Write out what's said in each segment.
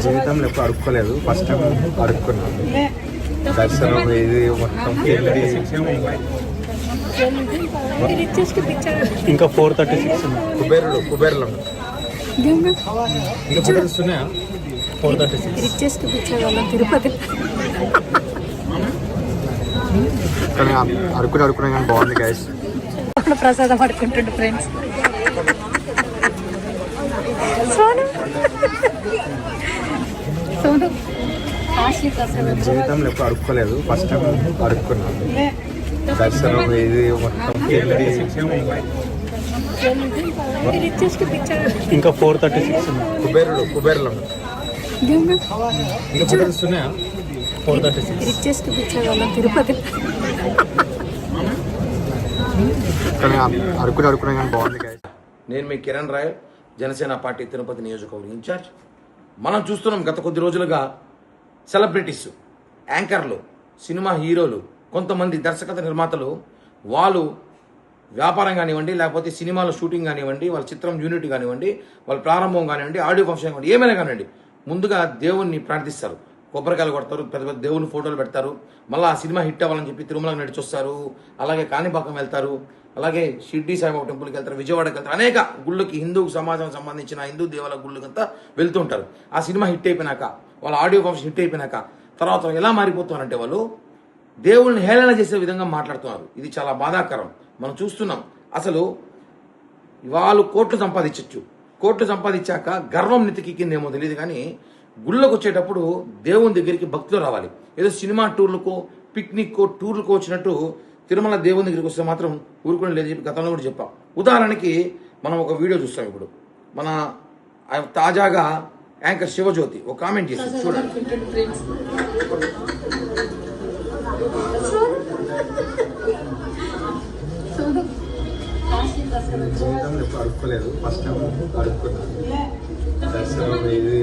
జీవితంలో ఎప్పుడు అడుక్కోలేదు first time అడుక్కున్నాను దర్శనం ఇది మొత్తం ఇంకా ఫోర్ థర్టీ సిక్స్ కుబేరుడు కుబేరులు ఇంకా ఫోటోస్ ఉన్నాయా four thirty six richest picture Tirupati. కానీ అడుక్కుని అడుక్కున్నా కానీ బాగుంది గైస్ అప్పుడు ప్రసాదం పడుకుంటుండు ఫ్రెండ్స్ సోను. జీవితంలో ఎప్పుడు అడుక్కోలేదు. First time అడుక్కున్నాను. దర్శనం ఇది మొత్తం ఇంకా ఫోర్ థర్టీ సిక్స్ కుబేరుడు కుబేరులు ఇంకా ఫోటోస్ ఉన్నాయా four thirty six richest picture Tirupati. కానీ అడుక్కుని అడుక్కున్నా కానీ బాగుంది గైస్ నేను మీ కిరణ్ రాయ్ జనసేన పార్టీ తిరుపతి నియోజకవర్గం ఇన్ఛార్జ్. మనం చూస్తున్నాం గత కొద్ది రోజులుగా సెలబ్రిటీస్ యాంకర్లు సినిమా హీరోలు కొంతమంది దర్శకత నిర్మాతలు వాళ్ళు వ్యాపారం కానివ్వండి లేకపోతే సినిమాలో షూటింగ్ కానివ్వండి వాళ్ళ చిత్రం యూనిట్ కానివ్వండి వాళ్ళ ప్రారంభం కానివ్వండి ఆడియో ఫంక్షన్ కానివ్వండి ఏమైనా కానివ్వండి ముందుగా దేవుణ్ణి ప్రార్థిస్తారు. కొబ్బరికాయలు కొడతారు పెద్ద పెద్ద దేవుని ఫోటోలు పెడతారు. మళ్ళీ ఆ సినిమా హిట్ అవ్వాలని చెప్పి తిరుమలకు నడిచొస్తారు. అలాగే కాణిపాకం వెళ్తారు. అలాగే షిర్డి సాయిబాబా టెంపుల్కి వెళ్తారు విజయవాడకి వెళ్తారు. అనేక గుళ్ళకి హిందూ సమాజం సంబంధించిన హిందూ దేవాల గుళ్ళకంతా వెళ్తూ ఉంటారు. ఆ సినిమా హిట్ అయిపోయినాక వాళ్ళ ఆడియో ఫంక్షన్ హిట్ అయిపోయినాక తర్వాత ఎలా మారిపోతున్నారంటే వాళ్ళు దేవుళ్ళని హేళన చేసే విధంగా మాట్లాడుతున్నారు. ఇది చాలా బాధాకరం. మనం చూస్తున్నాం. అసలు వాళ్ళు కోట్లు సంపాదించవచ్చు కోట్లు సంపాదించాక గర్వం నెతికిందేమో తెలియదు కానీ గుళ్ళకు వచ్చేటప్పుడు దేవుని దగ్గరికి భక్తులు రావాలి ఏదో సినిమా టూర్లకో పిక్నిక్కో టూర్లకో వచ్చినట్టు తిరుమల దేవుని దగ్గరికి వస్తే మాత్రం ఊరుకుని లేదు చెప్పి గతంలో కూడా చెప్పాం ఉదాహరణకి మనం ఒక వీడియో చూస్తాం ఇప్పుడు మన ఆ తాజాగా యాంకర్ శివజ్యోతి ఒక కామెంట్ చేసి చూడండి అడుక్కోలేదు ఫస్ట్ టైం అడుక్కున్నాను దర్శనం ఇది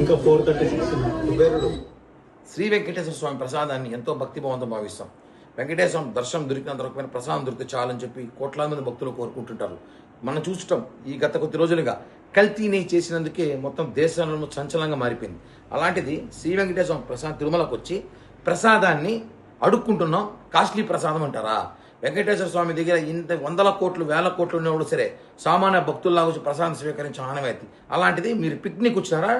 ఇంకా ఫోర్ థర్టీ సిక్స్ కుబేరుడు. శ్రీ వెంకటేశ్వర స్వామి ప్రసాదాన్ని ఎంతో భక్తిభావంతో భావిస్తాం. వెంకటేశ్వర దర్శనం దొరికిన దొరకపోయిన ప్రసాదం దొరికితే చాలని చెప్పి కోట్లాది మంది భక్తులు కోరుకుంటుంటారు. మనం చూడటం ఈ గత కొద్ది రోజులుగా కల్తీ నెయ్యి చేసినందుకే మొత్తం దేశంలో చంచలంగా మారిపోయింది. అలాంటిది శ్రీ వెంకటేశ్వర ప్రసాదం తిరుమలకు వచ్చి ప్రసాదాన్ని అడుక్కుంటున్నాం. కాస్ట్లీ ప్రసాదం అంటారా? వెంకటేశ్వర స్వామి దగ్గర ఇంత వందల కోట్లు వేల కోట్లు ఉన్నప్పుడు సరే సామాన్య భక్తుల్లాగా వచ్చి ప్రసాదం స్వీకరించడం ఆనవాయితీ అలాంటిది మీరు పిక్నిక్ వచ్చారా?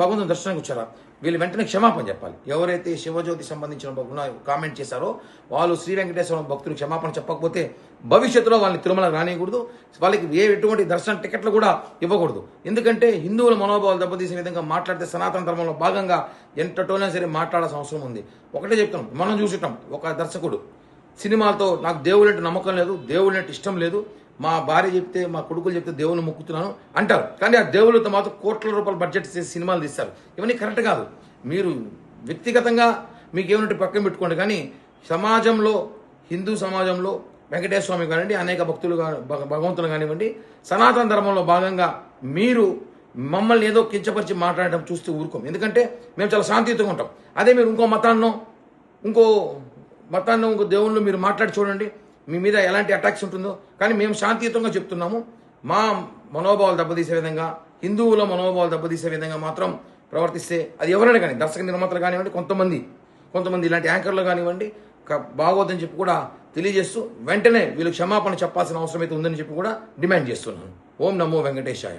భగవంతుని దర్శనానికి వచ్చారా? వీళ్ళు వెంటనే క్షమాపణ చెప్పాలి. ఎవరైతే శివజ్యోతి సంబంధించిన కామెంట్ చేశారో వాళ్ళు శ్రీ వెంకటేశ్వర భక్తులు క్షమాపణ చెప్పకపోతే భవిష్యత్తులో వాళ్ళని తిరుమల రానియకూడదు. వాళ్ళకి ఏ ఎటువంటి దర్శన టికెట్లు కూడా ఇవ్వకూడదు. ఎందుకంటే హిందువుల మనోభావాలు దెబ్బతీసిన విధంగా మాట్లాడితే సనాతన ధర్మంలో భాగంగా ఎంతటోనే సరే మాట్లాడాల్సిన అవసరం ఉంది. ఒకటే చెప్తున్నాం మనం చూసుంటాం ఒక దర్శకుడు సినిమాలతో నాకు దేవుడు అంటే నమ్మకం లేదు దేవుడు అంటే ఇష్టం లేదు. మా భార్య చెప్తే మా కొడుకులు చెప్తే దేవుని మొక్కుతున్నాను అంటారు. కానీ ఆ దేవుళ్ళతో మాత్రం కోట్ల రూపాయల బడ్జెట్ చేసి సినిమాలు తీస్తారు. ఇవన్నీ కరెక్ట్ కాదు. మీరు వ్యక్తిగతంగా మీకు ఏమంటే పక్కన పెట్టుకోండి. కానీ సమాజంలో హిందూ సమాజంలో వెంకటేశ్వర స్వామి కానివ్వండి అనేక భక్తులు భగ- భగవంతులు కానివ్వండి సనాతన ధర్మంలో భాగంగా మీరు మమ్మల్ని ఏదో కించపరిచి మాట్లాడటం చూస్తూ ఊరుకోం. ఎందుకంటే మేము చాలా శాంతియుతంగా ఉంటాం. అదే మీరు ఇంకో మతాన్నో ఇంకో మతాన్ని దేవుళ్ళు మీరు మాట్లాడి చూడండి. మీ మీద ఎలాంటి అటాక్స్ ఉంటుందో. కానీ మేము శాంతియుతంగా చెప్తున్నాము. మా మనోభావాలు దెబ్బతీసే విధంగా హిందువుల మనోభావాలు దెబ్బతీసే విధంగా మాత్రం ప్రవర్తిస్తే అది ఎవరైనా కానీ దర్శక నిర్మాతలు కానివ్వండి కొంతమంది కొంతమంది ఇలాంటి యాంకర్లు కానివ్వండి బాగోద్దని బాగోదని చెప్పి కూడా తెలియజేస్తూ వెంటనే వీళ్ళు క్షమాపణ చెప్పాల్సిన అవసరం అయితే ఉందని చెప్పి కూడా డిమాండ్ చేస్తున్నాను. ఓం నమో వెంకటేశాయ.